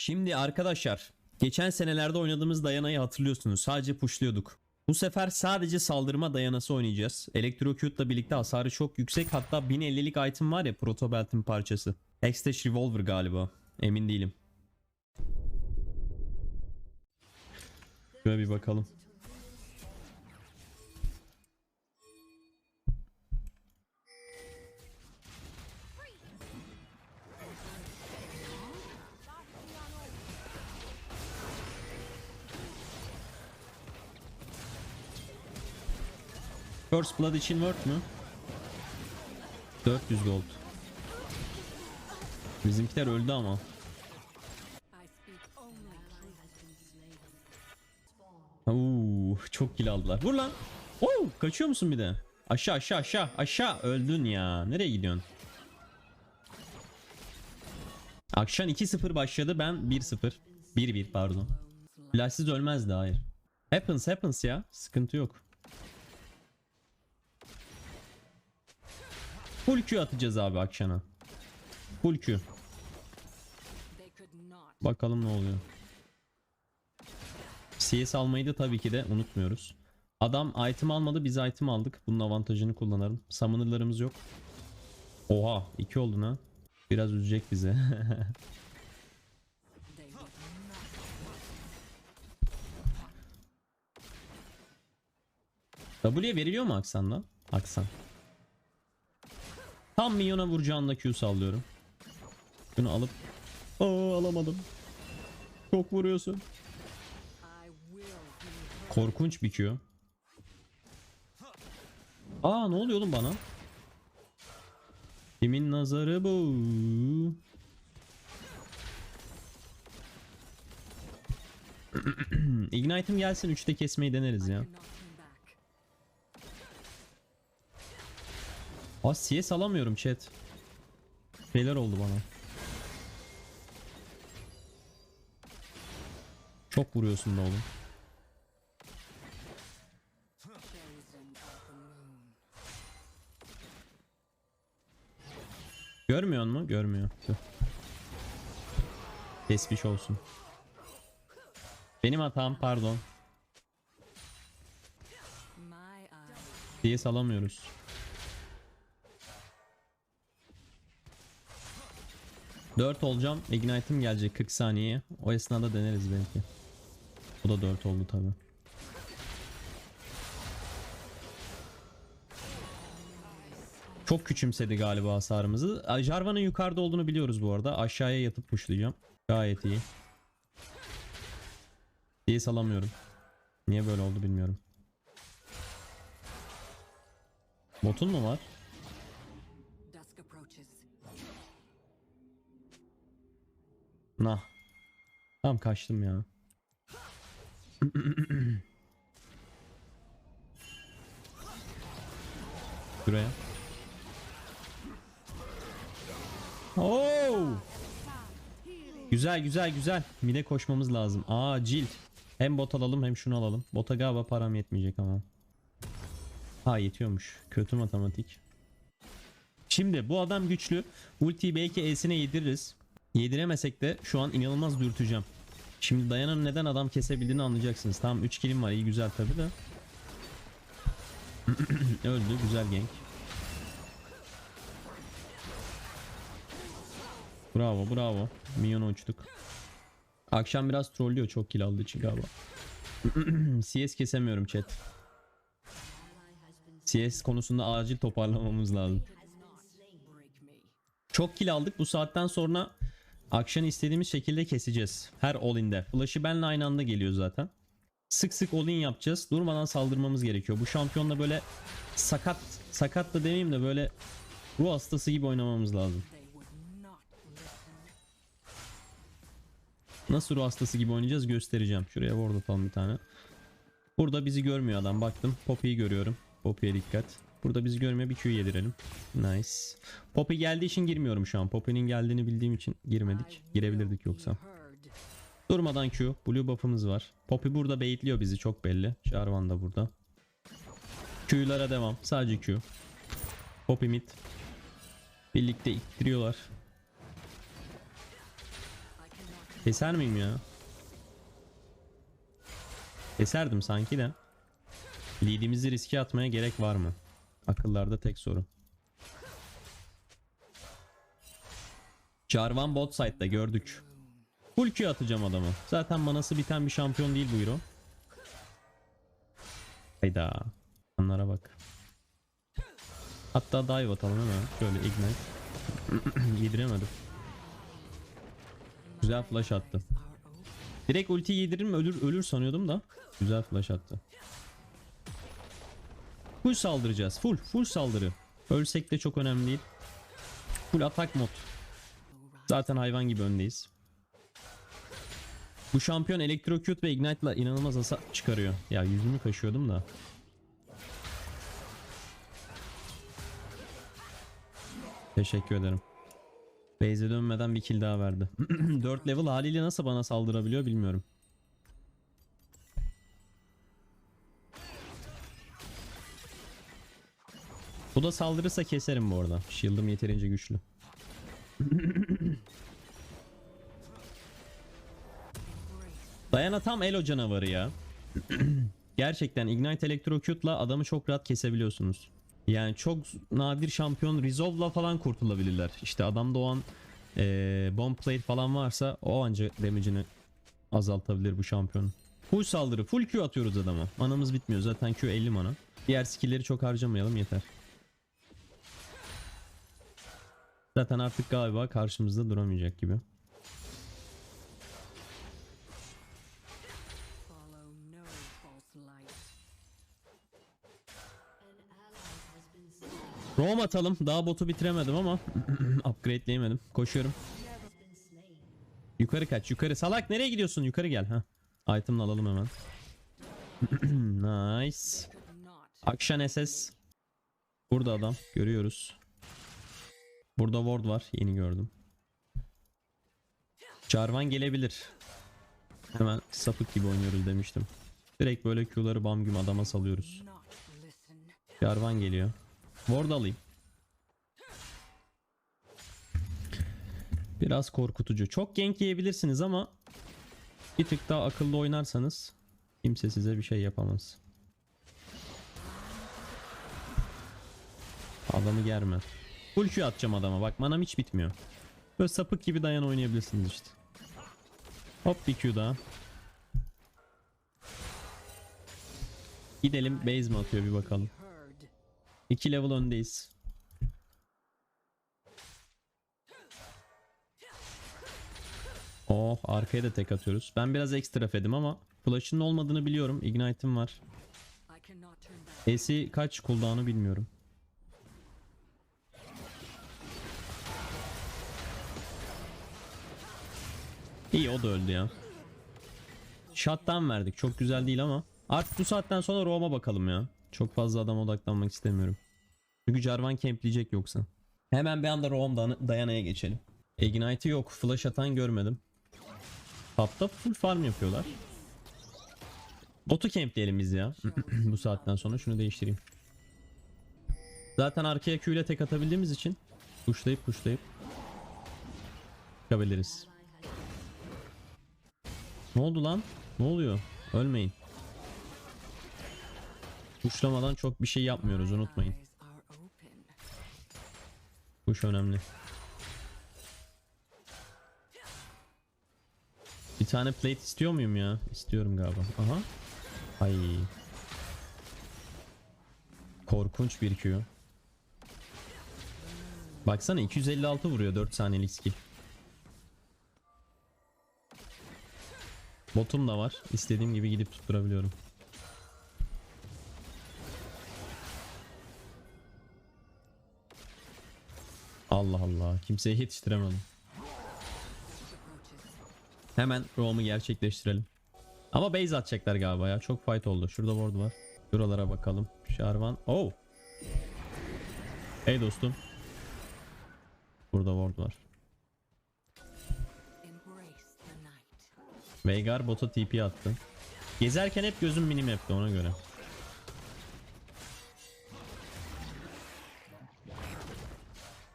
Şimdi arkadaşlar geçen senelerde oynadığımız Dayana'yı hatırlıyorsunuz. Sadece pushluyorduk. Bu sefer sadece saldırma dayanası oynayacağız. Electrocute'la birlikte hasarı çok yüksek. Hatta 1050'lik item var ya Proto Belt'in parçası. Hextech Revolver galiba. Emin değilim. Şöyle bir bakalım. First Blood için worth mü? 400 gold. Bizimkiler öldü ama. Oo, çok kill aldılar. Vur lan. Oo, kaçıyor musun bir de? Aşağı aşağı aşağı aşağı öldün ya. Nereye gidiyorsun? Akşam 2-0 başladı ben 1-0. 1-1 pardon. Flashsız ölmezdi hayır. Happens happens ya. Sıkıntı yok. Full Q atacağız abi akşana. Full Q. Bakalım ne oluyor. CS almayı da tabii ki de unutmuyoruz. Adam item almadı biz item aldık. Bunun avantajını kullanalım. Summoner'larımız yok. Oha 2 oldun ha. Biraz üzecek bize. W'ye veriliyor mu aksanla? Aksan. Tam minyona vuracağında Q sallıyorum. Şunu alıp Aa alamadım. Çok vuruyorsun. Korkunç bir Q. Aa ne oluyor oğlum bana? Kimin nazarı bu? Ignite'im gelsin 3'te kesmeyi deneriz ya. Aa CS alamıyorum chat. Şeyler oldu bana. Çok vuruyorsun da oğlum. Görmüyor mu? Görmüyor. Tüh. Olsun. Benim hatam pardon. Diye salamıyoruz. 4 olacağım. Ignite'ım gelecek 40 saniyeye. O esnada deneriz belki. Bu da 4 oldu tabi. Çok küçümsedi galiba hasarımızı. Jarvan'ın yukarıda olduğunu biliyoruz bu arada. Aşağıya yatıp pushlayacağım. Gayet iyi. İyi salamıyorum. Niye böyle oldu bilmiyorum. Botun mu var? Nah. Tamam kaçtım ya. Şuraya. Oo! Güzel güzel güzel. Mide koşmamız lazım. Acil. Hem bot alalım hem şunu alalım. Bota galiba param yetmeyecek ama. Ha yetiyormuş. Kötü matematik. Şimdi bu adam güçlü. Ultiyi belki E'sine yediririz. Yediremesek de şu an inanılmaz dürteceğim. Şimdi Dayana'nın neden adam kesebildiğini anlayacaksınız. Tamam 3 kilim var iyi güzel tabi de. Öldü güzel gank. Bravo bravo. Minyona uçtuk. Akşam biraz trollüyor çok kill aldığı için galiba. CS kesemiyorum chat. CS konusunda acil toparlamamız lazım. Çok kill aldık. Bu saatten sonra akşam istediğimiz şekilde keseceğiz. Her all-in'de. Flash'ı benle aynı anda geliyor zaten. Sık sık all-in yapacağız. Durmadan saldırmamız gerekiyor. Bu şampiyonla böyle sakat, sakat da demeyeyim de böyle ruh hastası gibi oynamamız lazım. Nasıl ruh hastası gibi oynayacağız göstereceğim. Şuraya ward atalım bir tane. Burada bizi görmüyor adam. Baktım. Poppy'yi görüyorum. Poppy'ye dikkat. Burada bizi görmüyor. Bir Q yedirelim. Nice. Poppy geldiği için girmiyorum şu an. Poppy'nin geldiğini bildiğim için girmedik. Girebilirdik yoksa. Durmadan Q. Blue buff'ımız var. Poppy burada baitliyor bizi çok belli. Jarvan da burada. Q'lara devam. Sadece Q. Poppy mid. Birlikte ittiriyorlar. Keser miyim ya? Keserdim sanki de. Lead'imizi riske atmaya gerek var mı? Akıllarda tek soru. Jarvan bot side'da gördük. Full Q atacağım adamı. Zaten manası biten bir şampiyon değil bu hero. Hayda. Onlara bak. Hatta dive atalım hemen. Şöyle ignite. Yediremedim. Güzel flash attı. Direkt ulti yediririm ölür ölür sanıyordum da. Güzel flash attı. Full saldıracağız. Full full saldırı. Ölsek de çok önemli değil. Full atak mod. Zaten hayvan gibi öndeyiz. Bu şampiyon Electrocute ve Ignite'la inanılmaz hasar çıkarıyor. Ya yüzümü kaşıyordum da. Teşekkür ederim. Base'e dönmeden bir kill daha verdi. 4 level haliyle nasıl bana saldırabiliyor bilmiyorum. Bu da saldırırsa keserim bu arada. Shield'ım yeterince güçlü. Dayana tam Elo canavarı ya. Gerçekten Ignite Electrocute'la adamı çok rahat kesebiliyorsunuz. Yani çok nadir şampiyon Resolve'la falan kurtulabilirler. İşte adamda o an eee bomb plate falan varsa o anca damage'ini azaltabilir bu şampiyon. Full saldırı, full Q atıyoruz adama. Manamız bitmiyor zaten Q 50 mana. Diğer skill'leri çok harcamayalım yeter. Zaten artık galiba karşımızda duramayacak gibi. Roam atalım. Daha botu bitiremedim ama upgrade'leyemedim. Koşuyorum. Yukarı kaç. Yukarı. Salak nereye gidiyorsun? Yukarı gel. ha. Item'ını alalım hemen. nice. Akşan SS. Burada adam. Görüyoruz. Burada ward var. Yeni gördüm. Jarvan gelebilir. Hemen sapık gibi oynuyoruz demiştim. Direkt böyle Q'ları bam güm adama salıyoruz. Jarvan geliyor. Ward alayım. Biraz korkutucu. Çok gank yiyebilirsiniz ama bir tık daha akıllı oynarsanız kimse size bir şey yapamaz. Adamı germe. Full Q atacağım adama. Bak manam hiç bitmiyor. Böyle sapık gibi dayan oynayabilirsiniz işte. Hop bir Q daha. Gidelim base mi atıyor bir bakalım. Heard. 2 level öndeyiz. Oh arkaya da tek atıyoruz. Ben biraz ekstra fedim ama flash'ın olmadığını biliyorum. Ignite'im var. E'si kaç cooldown'u bilmiyorum. İyi o da öldü ya. Shutdown verdik. Çok güzel değil ama. Artık bu saatten sonra Roam'a bakalım ya. Çok fazla adam odaklanmak istemiyorum. Çünkü Jarvan campleyecek yoksa. Hemen bir anda dan- Dayana'ya geçelim. Ignite'i yok. Flash atan görmedim. Top'ta full farm yapıyorlar. Botu campleyelim biz ya. bu saatten sonra şunu değiştireyim. Zaten arkaya Q ile tek atabildiğimiz için pushlayıp pushlayıp çıkabiliriz. Ne oldu lan? Ne oluyor? Ölmeyin. Pushlamadan çok bir şey yapmıyoruz unutmayın. Push önemli. Bir tane plate istiyor muyum ya? İstiyorum galiba. Aha. Ay. Korkunç bir Q. Baksana 256 vuruyor 4 saniyelik skill. Botum da var. İstediğim gibi gidip tutturabiliyorum. Allah Allah. Kimseye yetiştiremedim. Hemen roam'u gerçekleştirelim. Ama base atacaklar galiba ya. Çok fight oldu. Şurada ward var. Şuralara bakalım. Şarvan. Oh. Hey dostum. Burada ward var. Veigar bota TP attı. Gezerken hep gözüm minimap'te ona göre.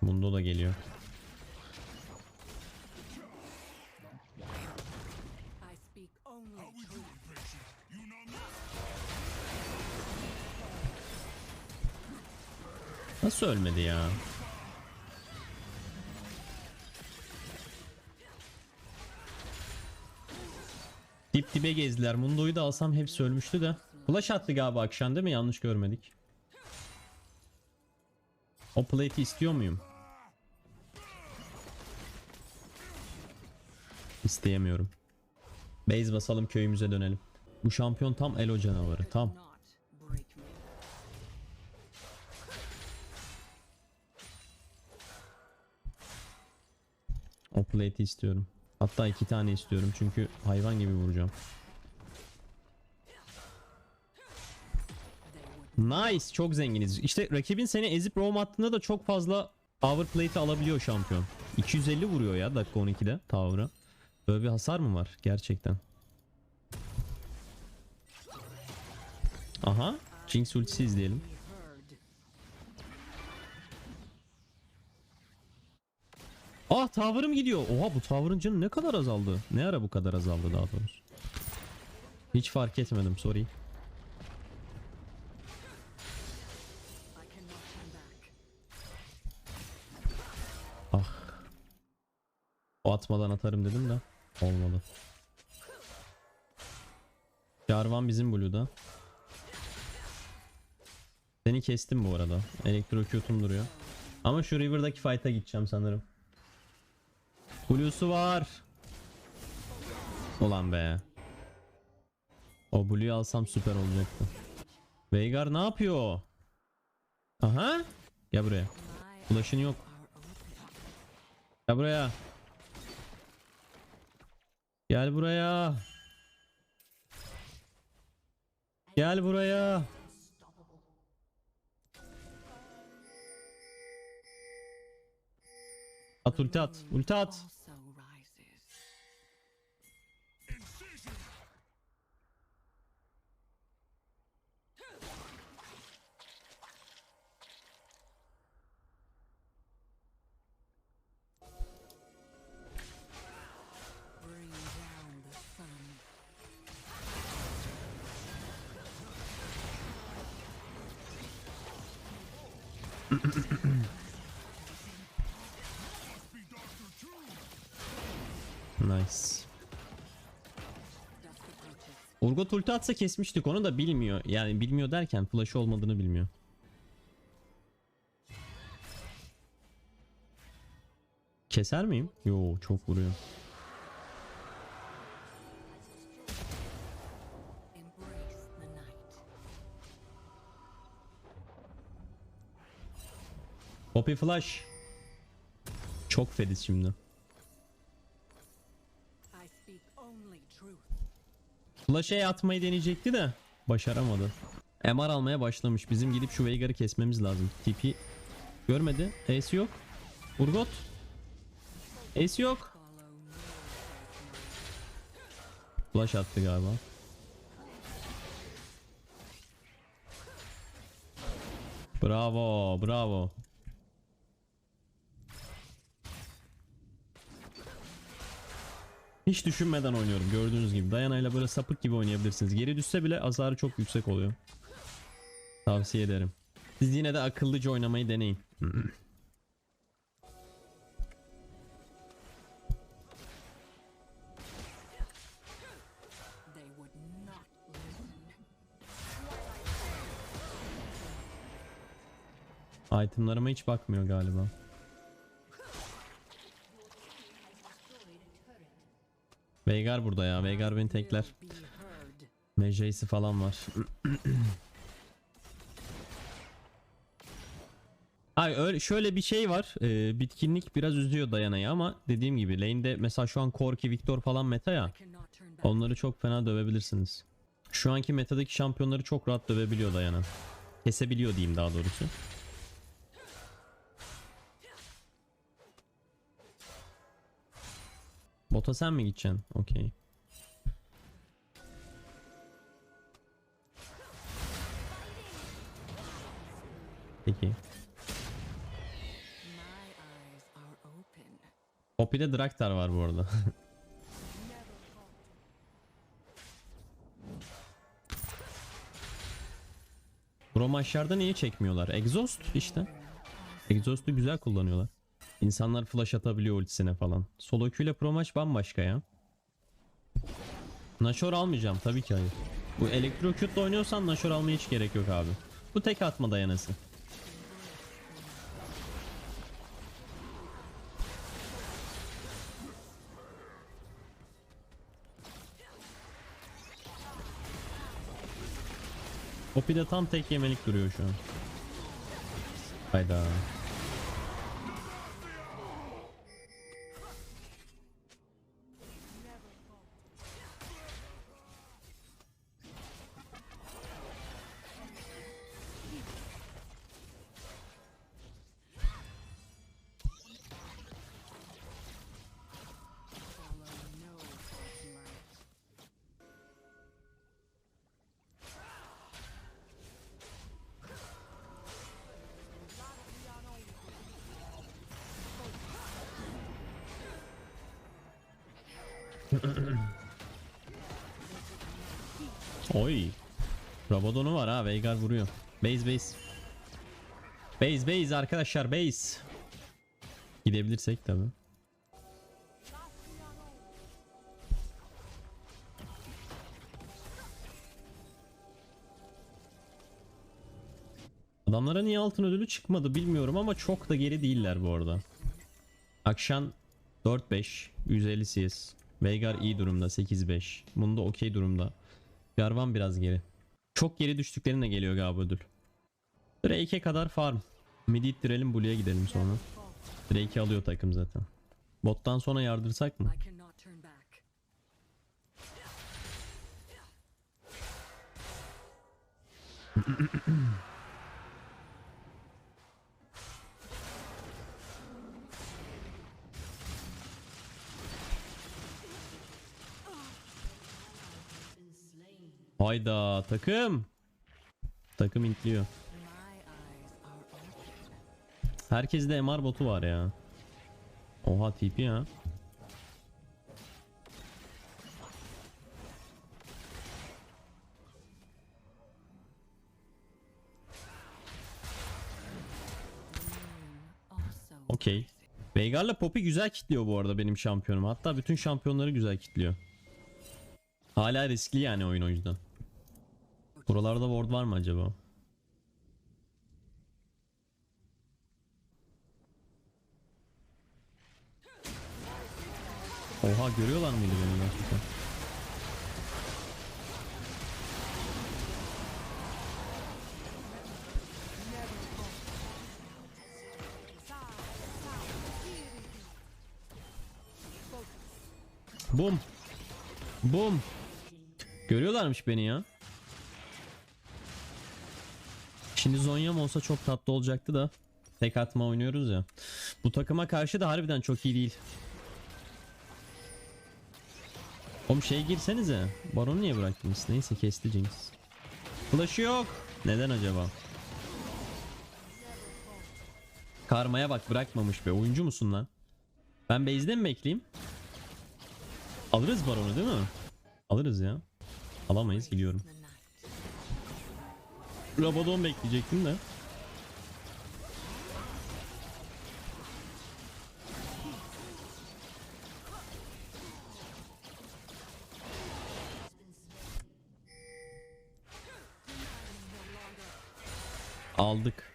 Mundo da geliyor. Nasıl ölmedi ya? Dip dibe gezdiler. Mundo'yu da alsam hepsi ölmüştü de. Flash attı galiba akşam değil mi? Yanlış görmedik. O plate'i istiyor muyum? İsteyemiyorum. Base basalım köyümüze dönelim. Bu şampiyon tam elo canavarı. Tam. O plate'i istiyorum. Hatta iki tane istiyorum çünkü hayvan gibi vuracağım. Nice. Çok zenginiz. İşte rakibin seni ezip roam attığında da çok fazla power plate alabiliyor şampiyon. 250 vuruyor ya dakika 12'de tower'a. Böyle bir hasar mı var gerçekten? Aha. Jinx ultisi izleyelim. Ah tower'ım gidiyor. Oha bu tower'ın canı ne kadar azaldı? Ne ara bu kadar azaldı daha doğrusu? Hiç fark etmedim sorry. Ah. O atmadan atarım dedim de olmadı. Jarvan bizim Blue'da. Seni kestim bu arada. Elektrocute'um duruyor. Ama şu River'daki fight'a gideceğim sanırım. Blue'su var. Ulan be. O Blue'yu alsam süper olacaktı. Veigar ne yapıyor? Aha. Gel buraya. Flash'ın yok. Gel buraya. Gel buraya. Gel buraya. At ulti at. Ulti at. Nice. Urgot ulti atsa kesmiştik onu da bilmiyor. Yani bilmiyor derken flash olmadığını bilmiyor. Keser miyim? Yo çok vuruyor. Poppy flash. Çok fediz şimdi. Flash'e atmayı deneyecekti de başaramadı. MR almaya başlamış. Bizim gidip şu Veigar'ı kesmemiz lazım. TP görmedi. Ace yok. Urgot. Ace yok. Flash attı galiba. Bravo, bravo. Hiç düşünmeden oynuyorum gördüğünüz gibi. Diana ile böyle sapık gibi oynayabilirsiniz. Geri düşse bile hasarı çok yüksek oluyor. Tavsiye ederim. Siz yine de akıllıca oynamayı deneyin. Itemlarıma hiç bakmıyor galiba. Veigar burada ya. Veigar beni tekler. Mejeysi falan var. Ay öyle şöyle bir şey var. Ee, bitkinlik biraz üzüyor Dayana'yı ama dediğim gibi lane'de mesela şu an Corki, Victor falan meta ya. Onları çok fena dövebilirsiniz. Şu anki metadaki şampiyonları çok rahat dövebiliyor Dayana. Kesebiliyor diyeyim daha doğrusu. Bota sen mi gideceksin? Okey. Peki. Poppy'de Draktar var bu arada. Romaşlarda niye çekmiyorlar? Exhaust işte. Exhaust'u güzel kullanıyorlar. İnsanlar flash atabiliyor ultisine falan. Solo Q ile Promaş bambaşka ya. Nashor almayacağım tabii ki hayır. Bu Electrocute'la oynuyorsan Nashor almaya hiç gerek yok abi. Bu tek atma dayanası. Poppy de tam tek yemelik duruyor şu an. Hayda. Oy. Rabadon'u var ha. Veigar vuruyor. Base base. Base base arkadaşlar base. Gidebilirsek tabi. Adamlara niye altın ödülü çıkmadı bilmiyorum ama çok da geri değiller bu arada. Akşam 4-5 150 CS. Veigar iyi durumda 8-5. Bunda okey durumda. Jarvan biraz geri. Çok geri düştüklerine geliyor galiba ödül. Drake'e kadar farm. Midi ittirelim Blue'ya gidelim sonra. Drake'i alıyor takım zaten. Bottan sonra yardırsak mı? Hayda takım. Takım intliyor. Open. Herkeste MR botu var ya. Oha TP ya. Okey. Veigar'la Poppy güzel kitliyor bu arada benim şampiyonum. Hatta bütün şampiyonları güzel kitliyor. Hala riskli yani oyun o yüzden. Buralarda ward var mı acaba? Oha görüyorlar mıydı beni gerçekten? Bum. Bum. Görüyorlarmış beni ya. Şimdi Zonya'm olsa çok tatlı olacaktı da. Tek atma oynuyoruz ya. Bu takıma karşı da harbiden çok iyi değil. Oğlum şey girsenize. Baron niye bıraktınız? Neyse kesti Jinx. Flash'ı yok. Neden acaba? Karmaya bak bırakmamış be. Oyuncu musun lan? Ben base'de mi bekleyeyim? Alırız Baron'u değil mi? Alırız ya. Alamayız biliyorum. Rabadon bekleyecektim de. Aldık.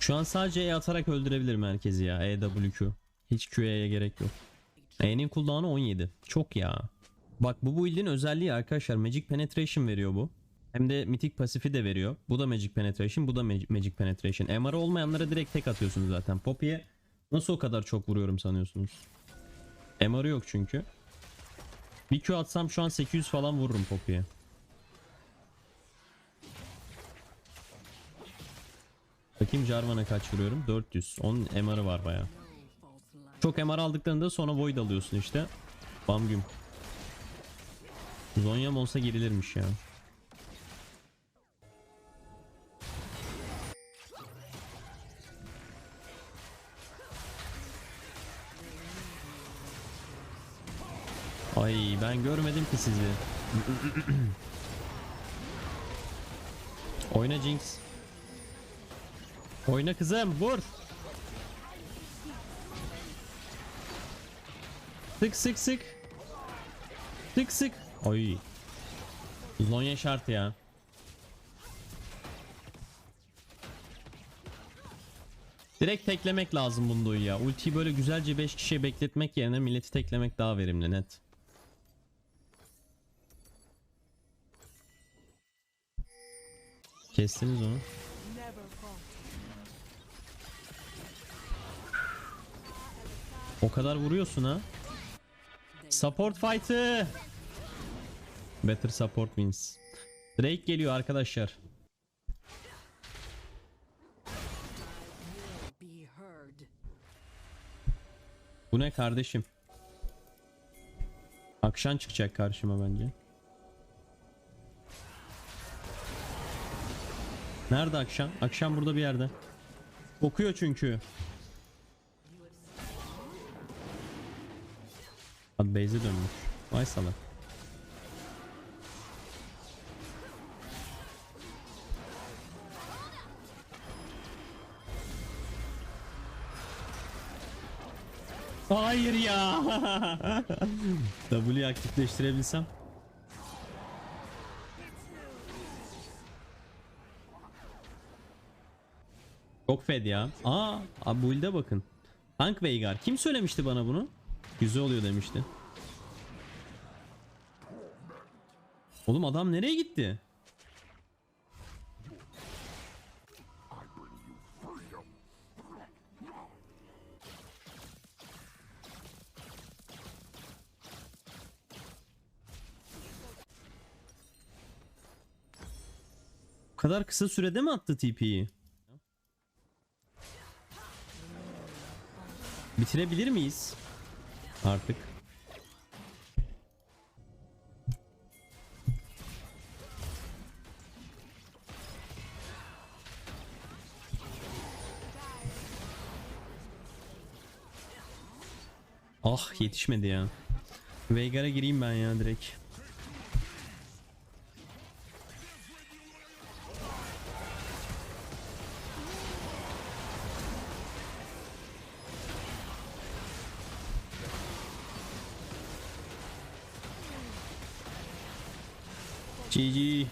Şu an sadece E atarak öldürebilirim herkesi ya. EWQ. Hiç Q'ye gerek yok. E'nin cooldown'u 17. Çok ya. Bak bu build'in özelliği arkadaşlar Magic Penetration veriyor bu. Hem de Mythic pasifi de veriyor. Bu da Magic Penetration, bu da Mag- Magic Penetration. MR olmayanlara direkt tek atıyorsunuz zaten. Poppy'ye nasıl o kadar çok vuruyorum sanıyorsunuz? MR'ı yok çünkü. Bir Q atsam şu an 800 falan vururum Poppy'ye. Bakayım Jarvan'a kaç vuruyorum? 400. Onun MR'ı var baya. Çok MR aldıklarında sonra Void alıyorsun işte. Bam güm. Zonya'm olsa girilirmiş ya. Ay ben görmedim ki sizi. Oyna Jinx. Oyna kızım vur. Sık sık sık. Sık sık. Oy. Zonya şart ya. Direkt teklemek lazım Bundo'yu ya. Ultiyi böyle güzelce 5 kişiye bekletmek yerine milleti teklemek daha verimli net. Kestiniz onu. O kadar vuruyorsun ha. Support fight'ı. Better support wins. Drake geliyor arkadaşlar. Bu ne kardeşim? Akşam çıkacak karşıma bence. Nerede akşam? Akşam burada bir yerde. Okuyor çünkü. Abi base'e dönmüş. Vay salak. Hayır ya. W'yi aktifleştirebilsem. Çok fed ya. Aa, abi build'e bakın. Tank Veigar. Kim söylemişti bana bunu? Güzel oluyor demişti. Oğlum adam nereye gitti? Bu kadar kısa sürede mi attı TP'yi? Bitirebilir miyiz? Artık. Ah yetişmedi ya. Veigar'a gireyim ben ya direkt. GG.